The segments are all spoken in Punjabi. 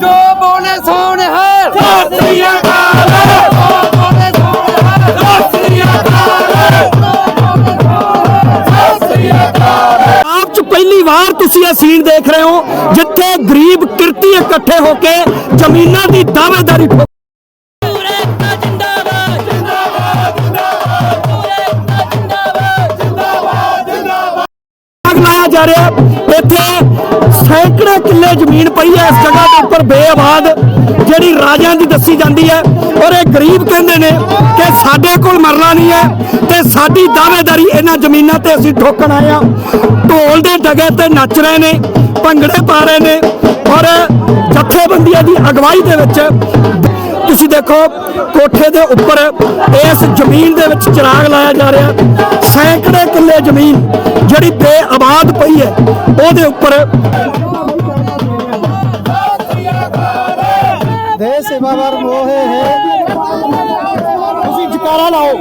ਜੋ ਬੋਲੇ ਸੋਹਣੇ ਹੈ ਸਤਿ ਸ੍ਰੀ ਅਕਾਲ। ਜੋ ਬੋਲੇ ਸੋਹਣੇ ਹੈ ਸਤਿ ਸ੍ਰੀ ਅਕਾਲ। ਸਤਿ ਸ੍ਰੀ ਅਕਾਲ। ਆਪ ਚ ਪਹਿਲੀ ਵਾਰ ਤੁਸੀਂ ਇਹ ਸੀਨ ਦੇਖ ਰਹੇ ਹੋ ਜਿੱਥੇ ਗਰੀਬ ਕਿਰਤੀ ਇਕੱਠੇ ਹੋ ਕੇ ਜ਼ਮੀਨਾਂ ਦੀ ਦਾਅਵੇਦਾਰੀ ਜਾ ਰਿਹਾ। ਇੱਥੇ ਸੈਂਕੜੇ ਕਿੱਲੇ ਜ਼ਮੀਨ ਪਈ ਹੈ ਇਸ ਜਗ੍ਹਾ ਦੇ ਉੱਪਰ ਬੇਆਬਾਦ, ਜਿਹੜੀ ਰਾਜਿਆਂ ਦੀ ਦੱਸੀ ਜਾਂਦੀ ਹੈ। ਔਰ ਇਹ ਗਰੀਬ ਕਹਿੰਦੇ ਨੇ ਕਿ ਸਾਡੇ ਕੋਲ ਮਰਨਾ ਨਹੀਂ ਹੈ ਤੇ ਸਾਡੀ ਦਾਅਵੇਦਾਰੀ ਇਹਨਾਂ ਜ਼ਮੀਨਾਂ ਤੇ ਅਸੀਂ ਠੋਕਣ ਆਏ ਆ ਢੋਲ ਦੇ ਡਗੇ ਤੇ ਨੱਚ ਰਹੇ ਨੇ, ਭੰਗੜੇ ਪਾ ਰਹੇ ਨੇ। ਔਰ ਜਥੇਬੰਦੀਆਂ ਦੀ ਅਗਵਾਈ ਦੇ ਵਿੱਚ ਤੁਸੀਂ ਦੇਖੋ ਕੋਠੇ ਦੇ ਉੱਪਰ ਇਸ ਜ਼ਮੀਨ ਦੇ ਵਿੱਚ ਚਿਰਾਗ ਲਾਇਆ ਜਾ ਰਿਹਾ। ਸੈਂਕੜੇ ਕਿੱਲੇ ਜ਼ਮੀਨ ਜਿਹੜੀ ਬੇਆਬਾਦ ਪਈ ਹੈ, ਉਹਦੇ ਉੱਪਰ ਦੇ ਸੇਵਾ ਮੋਹੇ ਹੈ ਤੁਸੀਂ ਜਕਾਰਾ ਲਾਓ।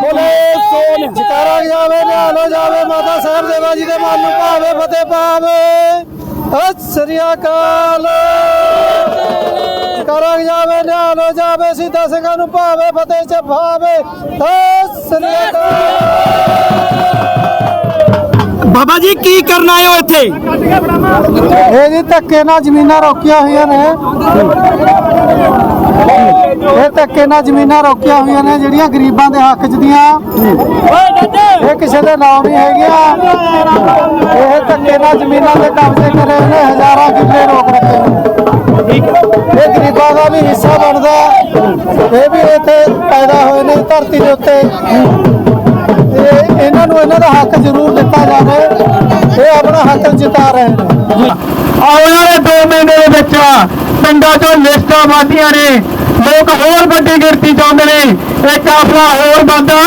ਬੋਲੇ, ਸੋਨ ਜਕਾਰਾ ਜਾਵੇ ਨਿਹਾਲੋ ਜਾਵੇ, ਮਾਤਾ ਸਾਹਿਬ ਦੇਵਾ ਜੀ ਦੇ ਮਨ ਨੂੰ ਭਾਵੇ ਫਤਿਹ ਪਾਵੇ। ਸਤਿ ਸ੍ਰੀ ਅਕਾਲ। ਜਕਾਰਾ ਜਾਵੇ ਨਿਹਾਲੋ ਜਾਵੇ ਸਿੱਧਾ ਸਿੰਘਾਂ ਨੂੰ ਭਾਵੇ ਫਤਿਹ ਚ ਭਾਵੇ। ਬਾਬਾ ਜੀ ਕੀ ਕਰਨ ਹੋ ਇੱਥੇ? ਇਹ ਜੀ ਧੱਕੇ ਨਾਲ ਜ਼ਮੀਨਾਂ ਰੋਕੀਆਂ ਹੋਈਆਂ ਨੇ। ਇਹ ਧੱਕੇ ਨਾਲ ਜ਼ਮੀਨਾਂ ਰੋਕੀਆਂ ਹੋਈਆਂ ਨੇ ਜਿਹੜੀਆਂ ਗਰੀਬਾਂ ਦੇ ਹੱਕ 'ਚ ਦੀਆਂ। ਇਹ ਕਿਸੇ ਦੇ ਨਾਮ ਨਹੀਂ ਹੈਗੀਆਂ। ਇਹ ਧੱਕੇ ਨਾਲ ਜ਼ਮੀਨਾਂ ਦੇ ਕਬਜ਼ੇ ਕਰੇ ਨੇ ਹਜ਼ਾਰਾਂ ਕਿੱਲੇ ਰੋਕ ਰੱਖੇ ਨੇ ਇਹ ਗਰੀਬਾਂ ਦਾ ਵੀ ਹਿੱਸਾ ਬਣਦਾ ਇਹ ਵੀ ਇੱਥੇ ਪੈਦਾ ਹੋਏ ਨੇ ਧਰਤੀ ਦੇ ਉੱਤੇ। ਇਹ ਇਹਨਾਂ ਨੂੰ ਇਹਨਾਂ ਦਾ ਹੱਕ ਜ਼ਰੂਰ ਦਿੱਤਾ ਜਾਵੇ। ਇਹ ਆਪਣਾ ਹੱਕ ਜਿਤਾ ਰਹੇ ਨੇ। ਆਉਣ ਵਾਲੇ 2 ਮਹੀਨੇ ਦੇ ਵਿੱਚ ਪਿੰਡਾਂ 'ਚੋਂ ਲਿਸਟਾਂ ਵਾਦੀਆਂ ਨੇ। ਲੋਕ ਹੋਰ ਵੱਡੀ ਗਿਣਤੀ ਚਾਹੁੰਦੇ ਨੇ। ਇਹ ਕਾਫਲਾ ਹੋਰ ਵੱਧਾ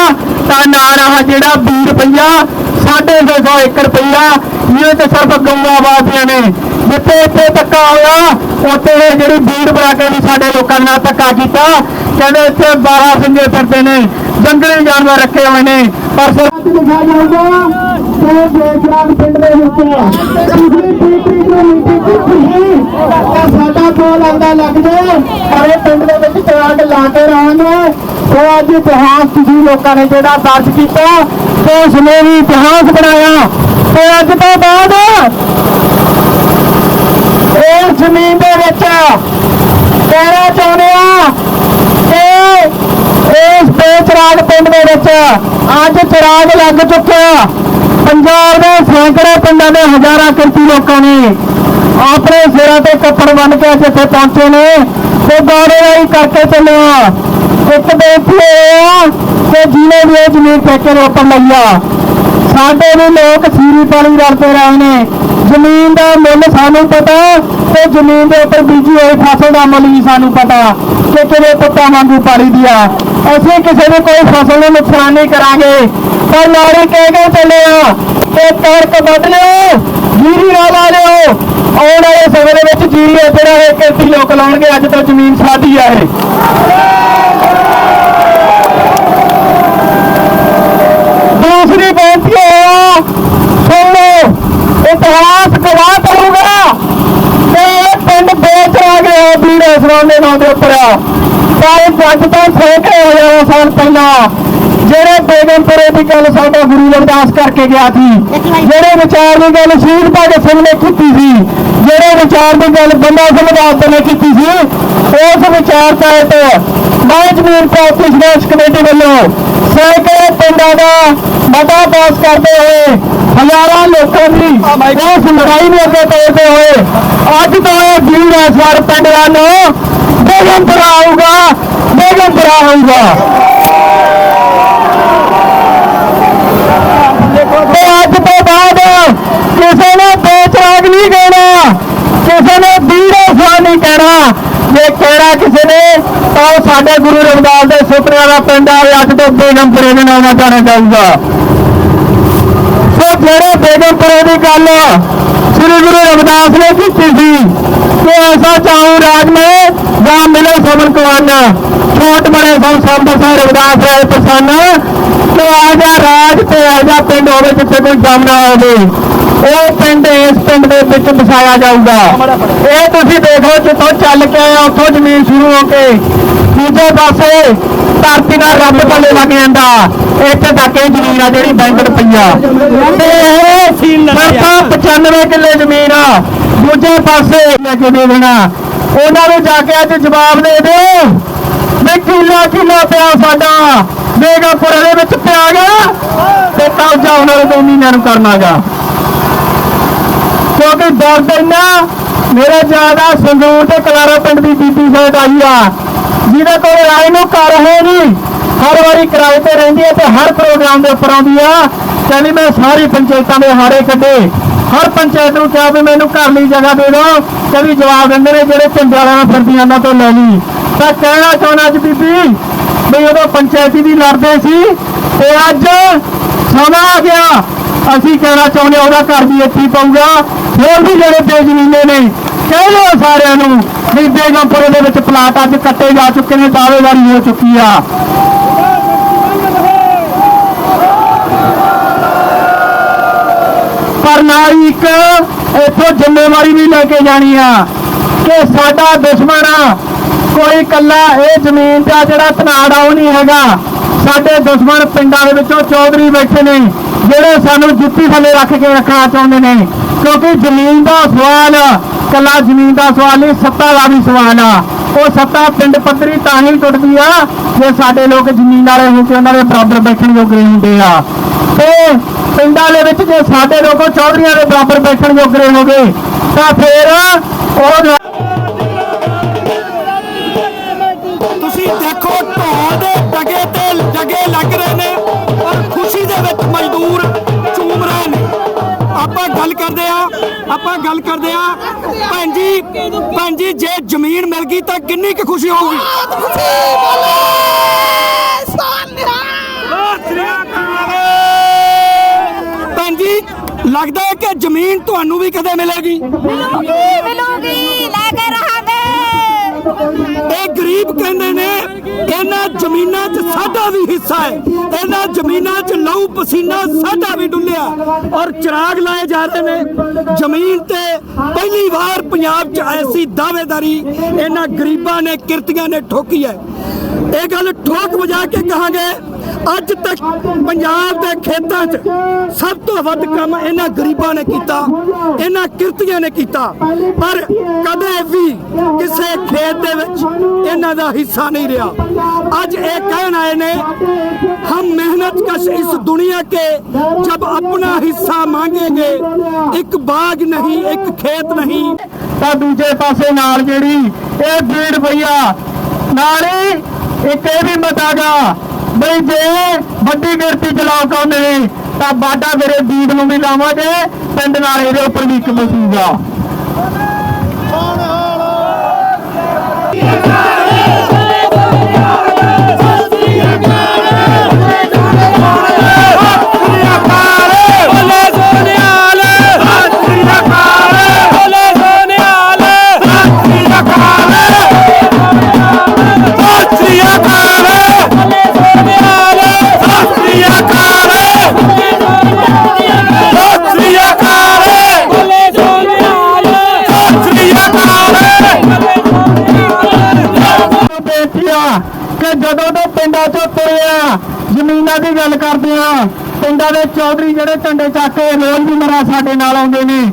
ਤਾਂ ਨਾ ਰਹਾ ਜਿਹੜਾ 20 ਰੁਪਈਆ 650 ਏਕੜ ਰੁਪਈਆ ਇਹ ਤੇ ਸਿਰਫ ਗਊਆਂ ਵਾਸੀਆਂ ਨੇ। ਜਿੱਥੇ ਇੱਥੇ ਧੱਕਾ ਹੋਇਆ, ਉੱਥੇ ਜਿਹੜੀ ਬੀੜ ਬਣਾ ਕੇ ਵੀ ਸਾਡੇ ਲੋਕਾਂ ਨਾਲ ਧੱਕਾ ਕੀਤਾ, ਕਹਿੰਦੇ ਇੱਥੇ 12 ਸਿੰਘੇ ਫਿਰਦੇ ਨੇ, ਜੰਗਲੀ ਜਾਨਵਰ ਰੱਖੇ ਹੋਏ ਨੇ। ਪਰ ਫਿਰ ਦਿਖਾ ਜਾਊਗਾ ਤੇ ਬੇਜਾਨ ਪਿੰਡ ਦੇ ਵਿੱਚ ਤੁਸੀਂ ਪੀਪੀ ਨੂੰ ਮੀਟਿੰਗ ਕੀਤੀ ਤਾਂ ਸਾਡਾ ਕੋਲ ਆਉਂਦਾ ਲੱਗ ਜੇ ਪਰ ਇਹ ਪਿੰਡ ਦੇ ਵਿੱਚ ਟਰਾਂਡ ਲਾ ਕੇ ਰਹਾਂਗੇ ਸੋ ਅੱਜ ਇਤਿਹਾਸ ਤੁਸੀਂ ਲੋਕਾਂ ਨੇ ਜਿਹੜਾ ਦਰਜ ਕੀਤਾ ਤੇ ਉਸ ਨੇ ਵੀ ਇਤਿਹਾਸ ਬਣਾਇਆ ਤੇ ਅੱਜ ਤੋਂ ਬਾਅਦ ਇਸ ਜ਼ਮੀਨ ਦੇ ਵਿੱਚ ਕਹਿਣਾ ਚਾਹੁੰਦੇ ਆ ਕਿ ਇਸ ਬੇਚਰਾਗ ਪਿੰਡ ਦੇ ਵਿੱਚ ਅੱਜ ਚਿਰਾਗ ਲੱਗ ਚੁੱਕਿਆ ਪੰਜਾਬ ਦੇ ਸੈਂਕੜੇ ਪਿੰਡਾਂ ਦੇ ਹਜ਼ਾਰਾਂ ਕਿਰਤੀ ਲੋਕਾਂ ਨੇ ਆਪਣੇ ਸਿਰਾਂ ਤੇ ਕੱਪੜ ਬੰਨ ਕੇ ਅੱਜ ਇੱਥੇ ਪਹੁੰਚੇ ਨੇ ਤੇ ਗੌਰਵਾਈ ਕਰਕੇ ਚੱਲਿਆ ਇੱਕ ਬੇਨਤੀ ਇਹ ਆ ਕਿ ਜਿਹਨੇ ਵੀ ਇਹ ਜ਼ਮੀਨ ਠੇਕੇ ਦੇ ਉੱਪਰ ਲਈ ਆ ਸਾਡੇ ਵੀ ਲੋਕ ਸੀਰੀ ਪਾਣੀ ਵਰਤੇ ਰਹੇ ਨੇ। ਜ਼ਮੀਨ ਦਾ ਮੁੱਲ ਸਾਨੂੰ ਪਤਾ ਤੇ ਜ਼ਮੀਨ ਦੇ ਉੱਪਰ ਬੀਜੀ ਹੋਈ ਫਸਲ ਦਾ ਮੁੱਲ ਵੀ ਸਾਨੂੰ ਪਤਾ ਕਿ ਕਿਵੇਂ ਪੁੱਤਾਂ ਵਾਂਗੂ ਪਾਲੀ ਦੀ ਆ। ਅਸੀਂ ਕਿਸੇ ਦੀ ਕੋਈ ਫਸਲ ਨੂੰ ਨੁਕਸਾਨ ਨਹੀਂ ਕਰਾਂਗੇ। ਪਰ ਲਾੜੇ ਕਹਿ ਕੇ ਚੱਲੇ ਆ ਕਿ ਤਰਕ ਵੱਢ ਲਿਓ, ਜੀਰੀ ਨਾ ਲਾ ਲਿਓ। ਆਉਣ ਵਾਲੇ ਸਮੇਂ ਦੇ ਵਿੱਚ ਜੀਰੀ ਜਿਹੜਾ ਇਹ ਕਿਰਤੀ ਲੋਕ ਲਾਉਣਗੇ, ਅੱਜ ਤੋਂ ਜ਼ਮੀਨ ਸਾਡੀ ਆ ਇਹ ਦੂਸਰੀ ਬੇਨਤੀ ਇਹ ਆ ਸੁਣ ਲਓ ਇਤਿਹਾਸ ਗਵਾਹ ਕਰੂਗਾ ਕਿ ਇਹ ਪਿੰਡ ਵੇਚ ਆ ਗਿਆ ਵੀਰ ਇਸਰਾਮ ਦੇ ਨਾਂ ਦੇ ਉੱਪਰ ਆ ਪਰ ਜੱਜ ਤੋਂ ਸੈਂਕੜੇ ਹਜ਼ਾਰਾਂ ਸਾਲ ਪਹਿਲਾਂ। ਜਿਹੜੇ ਬੇਗਮਪੁਰੇ ਦੀ ਗੱਲ ਸਾਡਾ ਗੁਰੂ ਰਵਿਦਾਸ ਕਰਕੇ ਗਿਆ ਸੀ, ਜਿਹੜੇ ਵਿਚਾਰ ਦੀ ਗੱਲ ਸ਼ਹੀਦ ਭਗਤ ਸਿੰਘ ਨੇ ਕੀਤੀ ਸੀ, ਜਿਹੜੇ ਵਿਚਾਰ ਦੀ ਗੱਲ ਬੰਦਾ ਸਿੰਘ ਬਹਾਦਰ ਨੇ ਕੀਤੀ ਸੀ, ਉਸ ਵਿਚਾਰ ਤਹਿਤ ਮੈਂ ਜ਼ਮੀਨ ਪ੍ਰਾਪਤੀ ਸੰਘਰਸ਼ ਕਮੇਟੀ ਵੱਲੋਂ ਸੈਂਕੜੇ ਪਿੰਡਾਂ ਦਾ ਮਤਾ ਪਾਸ ਕਰਦੇ ਹੋਏ, ਹਜ਼ਾਰਾਂ ਲੋਕਾਂ ਦੀ ਉਸ ਲੜਾਈ ਨੂੰ ਅੱਗੇ ਤੋਰਦੇ ਹੋਏ, ਅੱਜ ਤੋਂ ਇਹ ਵੀਰ ਇਸ ਵਾਰ ਪਿੰਡ ਦਾ ਨਾਂ ਬੇਗਮਪੁਰਾ ਆਊਗਾ ਬੇਗਮਪੁਰਾ ਹੋਊਗਾ ਤੇ ਅੱਜ ਤੋਂ ਬਾਅਦ ਕਿਸੇ ਨੇ ਬੇਚਰਾਗ ਨਹੀਂ ਕਹਿਣਾ ਕਿਸੇ ਨੇ ਵੀਰੇ ਸਾਹ ਨਹੀਂ ਕਹਿਣਾ। ਜੇ ਕਹਿਣਾ ਕਿਸੇ ਨੇ, ਤਾਂ ਉਹ ਸਾਡੇ ਗੁਰੂ ਰਵਿਦਾਸ ਦੇ ਸੁਪਨਿਆਂ ਦਾ ਪਿੰਡ ਆ ਅੱਜ ਤੋਂ ਬੇਗਮਪੁਰੇ ਦੇ ਨਾਮ ਨਾਲ ਜਾਣਿਆ ਜਾਊਗਾ। ਸੋ ਜਿਹੜੇ ਬੇਗਮਪੁਰੇ ਦੀ ਗੱਲ ਸ੍ਰੀ ਗੁਰੂ ਰਵਿਦਾਸ ਨੇ ਕੀਤੀ ਸੀ ਕਿ ਐਸਾ ਚਾਹੂ ਰਾਜ ਮੈਂ ਜਾਂ ਮਿਲੇ ਸਬਨ ਕੁਆਨ ਛੋਟ ਬੜੇ ਸਭ ਸੰਤ ਸਾਹਿਬ ਰਵਿਦਾਸ ਰਾਏ ਪ੍ਰਸੰਨ। ਕਿ ਆਜਾ ਰਾਜ ਤੇ ਆਜਾ ਪਿੰਡ ਹੋਵੇ ਜਿੱਥੇ ਕੋਈ ਜਮ ਨਾ ਹੋਵੇ। ਉਹ ਪਿੰਡ ਇਸ ਪਿੰਡ ਦੇ ਵਿੱਚ ਵਸਾਇਆ ਜਾਊਗਾ। ਇਹ ਤੁਸੀਂ ਦੇਖੋ ਜਿੱਥੋਂ ਚੱਲ ਕੇ ਆਇਆ ਉੱਥੋਂ ਜ਼ਮੀਨ ਸ਼ੁਰੂ ਹੋ ਕੇ। ਦੂਜੇ ਪਾਸੇ ਧਰਤੀ ਨਾਲ ਰੱਬ ਥੱਲੇ ਲੱਗ ਜਾਂਦਾ। ਇੱਥੇ ਤੱਕ ਇਹ ਜ਼ਮੀਨ ਆ ਜਿਹੜੀ ਬੈਂਕਟ ਪਈ ਆ। ਤੇ ਇਹ ਸਰਤਾ 95 ਕਿੱਲੇ ਜ਼ਮੀਨ ਆ। ਦੂਜੇ ਪਾਸੇ ਲੈ ਕੇ ਦੇ ਦੇਣਾ ਉਹਨਾਂ ਨੂੰ ਜਾ ਕੇ ਅੱਜ ਜਵਾਬ ਦੇ ਦਿਓ। ਵੀ ਕਿੱਲਾ ਕਿੱਲਾ ਪਿਆ ਸਾਡਾ। ਬੇਗਾਪੁਰ ਦੇ ਵਿੱਚ ਪਿਆ ਗਾ ਤੇ ਕਬਜ਼ਾ ਉਹਨਾਂ ਦੇ ਜ਼ਮੀਨਾਂ ਨੂੰ ਕਰਨਾਗਾ ਕਿਉਂਕਿ ਦਰਦ ਇੰਨਾ, ਮੇਰੇ ਜ਼ਿਆਦਾ ਸੰਗਰੂਰ ਤੇ ਕਲਾਰਾ ਪਿੰਡ ਦੀ ਬੀਬੀ ਸਾਹਿਬ ਆਈ ਆ, ਜਿਹਦੇ ਕੋਲ ਆਏ ਨੂੰ ਘਰ ਹੈ ਨਹੀਂ। ਹਰ ਵਾਰੀ ਕਿਰਾਏ ਤੇ ਰਹਿੰਦੀ ਹੈ ਤੇ ਹਰ ਪ੍ਰੋਗਰਾਮ ਦੇ ਉੱਪਰ ਆਉਂਦੀ ਆ। ਕਹਿੰਦੀ ਮੈਂ ਸਾਰੀ ਪੰਚਾਇਤਾਂ ਦੇ ਹਾਰੇ ਕੱਢੇ। ਹਰ ਪੰਚਾਇਤ ਨੂੰ ਕਿਹਾ ਵੀ ਮੈਨੂੰ ਘਰ ਲਈ ਜਗ੍ਹਾ ਦੇ ਦਿਓ ਕਦੀ ਜਵਾਬ ਦਿੰਦੇ ਨੇ, ਜਿਹੜੇ ਝੰਡੇ ਵਾਲਿਆਂ ਨਾਲ ਫਿਰਦੀਆਂ ਉਹਨਾਂ ਤੋਂ ਲੈ ਲਈ। ਤਾਂ ਕਹਿਣਾ ਚਾਹੁੰਦਾ ਅੱਜ ਬੀਬੀ? ਵੀ ਉਦੋਂ ਪੰਚਾਇਤੀ ਦੀ ਲੜਦੇ ਸੀ ਤੇ ਅੱਜ ਸਮਾਂ ਆ ਗਿਆ। ਅਸੀਂ ਕਹਿਣਾ ਚਾਹੁੰਦੇ ਹਾਂ, ਉਹਦਾ ਘਰ ਵੀ ਇੱਥੇ ਪਊਗਾ। ਹੋਰ ਵੀ ਜਿਹੜੇ ਬੇਜ਼ਮੀਨੇ ਨੇ, ਕਹਿ ਦਿਓ ਸਾਰਿਆਂ ਨੂੰ, ਵੀ ਬੇਗਮਪੁਰੇ ਦੇ ਵਿੱਚ ਪਲਾਟ ਅੱਜ ਕੱਟੇ ਜਾ ਚੁੱਕੇ ਨੇ, ਦਾਅਵੇਦਾਰੀ ਹੋ ਚੁੱਕੀ ਆ। ਪਰ ਨਾਲ ਹੀ ਇੱਕ ਇੱਥੋਂ ਜ਼ਿੰਮੇਵਾਰੀ ਵੀ ਲੈ ਕੇ ਜਾਣੀ ਆ ਕਿ ਸਾਡਾ ਦੁਸ਼ਮਣ ਆ। ਕੋਈ ਕੱਲਾ ਇਹ ਜ਼ਮੀਨ ਦਾ ਜਿਹੜਾ ਤਨਾੜ ਆ, ਉਹ ਨਹੀਂ ਹੈਗਾ। ਸਾਡੇ ਦੁਸ਼ਮਣ ਪਿੰਡਾਂ ਦੇ ਵਿੱਚੋਂ ਚੌਧਰੀ ਬੈਠੇ ਨੇ। ਜਿਹੜੇ ਸਾਨੂੰ ਜੁੱਤੀ ਥੱਲੇ ਰੱਖ ਕੇ ਰੱਖਣਾ ਚਾਹੁੰਦੇ ਨੇ, ਕਿਉਂਕਿ ਜ਼ਮੀਨ ਦਾ ਸਵਾਲ, ਕੱਲਾ ਜ਼ਮੀਨ ਦਾ ਸਵਾਲ ਨਹੀਂ, ਸੱਤਾ ਦਾ ਵੀ ਸਵਾਲ ਆ। ਉਹ ਸੱਤਾ ਪਿੰਡ ਪੱਧਰੀ ਤਾਂ ਹੀ ਟੁੱਟਦੀ ਆ, ਜੇ ਸਾਡੇ ਲੋਕ ਜ਼ਮੀਨ ਵਾਲੇ ਹੋ ਕੇ ਉਹਨਾਂ ਦੇ ਬਰਾਬਰ ਬੈਠਣ ਯੋਗਰੇ ਹੁੰਦੇ ਆ। ਤੇ ਪਿੰਡਾਂ ਦੇ ਵਿੱਚ ਜੇ ਸਾਡੇ ਲੋਕੋ ਚੌਧਰੀਆਂ ਦੇ ਬਰਾਬਰ ਬੈਠਣ ਯੋਗਰੇ ਹੋ ਗਏ ਤਾਂ ਫਿਰ ਉਹ ਆਪਾਂ ਗੱਲ ਕਰਦੇ ਆ ਭੈਣ ਜੀ ਭੈਣ ਜੀ ਜੇ ਜ਼ਮੀਨ ਮਿਲ ਗਈ ਤਾਂ ਕਿੰਨੀ ਕੁ ਖੁਸ਼ੀ ਹੋਊਗੀ? ਭੈਣ ਜੀ। ਲੱਗਦਾ ਹੈ ਕਿ ਜ਼ਮੀਨ ਤੁਹਾਨੂੰ ਵੀ ਕਦੇ ਮਿਲੇਗੀ? ਮਿਲੂਗੀ ਮਿਲੂਗੀ ਲੈ ਕੇ ਰਹਾਂਗੇ। ਇਹ ਗਰੀਬ ਕਹਿੰਦੇ ਨੇ ਇਹਨਾਂ ਜ਼ਮੀਨਾਂ ਸਾਡਾ ਵੀ ਹਿੱਸਾ ਹੈ। ਇਹਨਾਂ ਜ਼ਮੀਨਾਂ 'ਚ ਲਹੂ ਪਸੀਨਾ ਸਾਡਾ ਵੀ ਡੁੱਲਿਆ। ਔਰ ਚਿਰਾਗ ਲਾਏ ਜਾ ਰਹੇ ਨੇ। ਜ਼ਮੀਨ ਤੇ ਪਹਿਲੀ ਵਾਰ ਪੰਜਾਬ 'ਚ ਐਸੀ ਦਾਅਵੇਦਾਰੀ। ਇਹਨਾਂ ਗਰੀਬਾਂ ਨੇ, ਕਿਰਤੀਆਂ ਨੇ ਠੋਕੀ ਹੈ। ਇਹ ਗੱਲ ਠੋਕ ਵਜਾ ਕੇ ਕਹਾਂਗੇ ਅੱਜ ਤੱਕ ਪੰਜਾਬ ਦੇ ਖੇਤਾਂ 'ਚ ਸਭ ਤੋਂ ਵੱਧ ਕੰਮ ਇਹਨਾਂ ਗਰੀਬਾਂ ਨੇ ਕੀਤਾ, ਇਹਨਾਂ ਕਿਰਤੀਆਂ ਨੇ ਕੀਤਾ। ਪਰ ਕਦੇ ਵੀ ਕਿਸੇ ਖੇਤ ਦੇ ਵਿੱਚ ਇਹਨਾਂ ਦਾ ਹਿੱਸਾ ਨਹੀਂ ਰਿਹਾ। ਅੱਜ ਇਹ ਕਹਿਣ ਆਏ ਨੇ, ਹਮ ਮਿਹਨਤ ਕਸ਼ ਇਸ ਦੁਨੀਆ ਕੇ, ਜਬ ਆਪਣਾ ਹਿੱਸਾ ਮੰਗेंगे ਇੱਕ ਬਾਗ ਨਹੀਂ, ਇੱਕ ਖੇਤ ਨਹੀਂ। ਤਾਂ ਦੂਜੇ ਪਾਸੇ ਨਾਲ ਜਿਹੜੀ ਇਹ 2 ਰੁਪਈਆ ਨਾਲੇ ਇੱਕ ਇਹ ਵੀ ਮਤਾਗਾ ਬਈ ਜੇ ਵੱਡੀ ਗਿਣਤੀ ਚ ਲੋਕ ਆਉਂਦੇ ਨੇ, ਤਾਂ ਬਾਡਾ ਮੇਰੇ ਬੀੜ ਨੂੰ ਵੀ ਲਾਵਾਂਗੇ, ਪਿੰਡ ਨਾਲ ਇਹਦੇ ਉੱਪਰ ਵੀ ਇੱਕ ਮਸੂਗਾ ਪਿੰਡਾਂ ਚੋਂ ਤੁਰੇ ਆ। ਜ਼ਮੀਨਾਂ ਦੀ ਗੱਲ ਕਰਦੇ ਆ। ਪਿੰਡਾਂ ਦੇ ਚੌਧਰੀ ਜਿਹੜੇ ਝੰਡੇ ਚੱਕ ਕੇ ਰੋਜ਼ ਵੀ ਮਰਾ ਸਾਡੇ ਨਾਲ ਆਉਂਦੇ ਨੇ।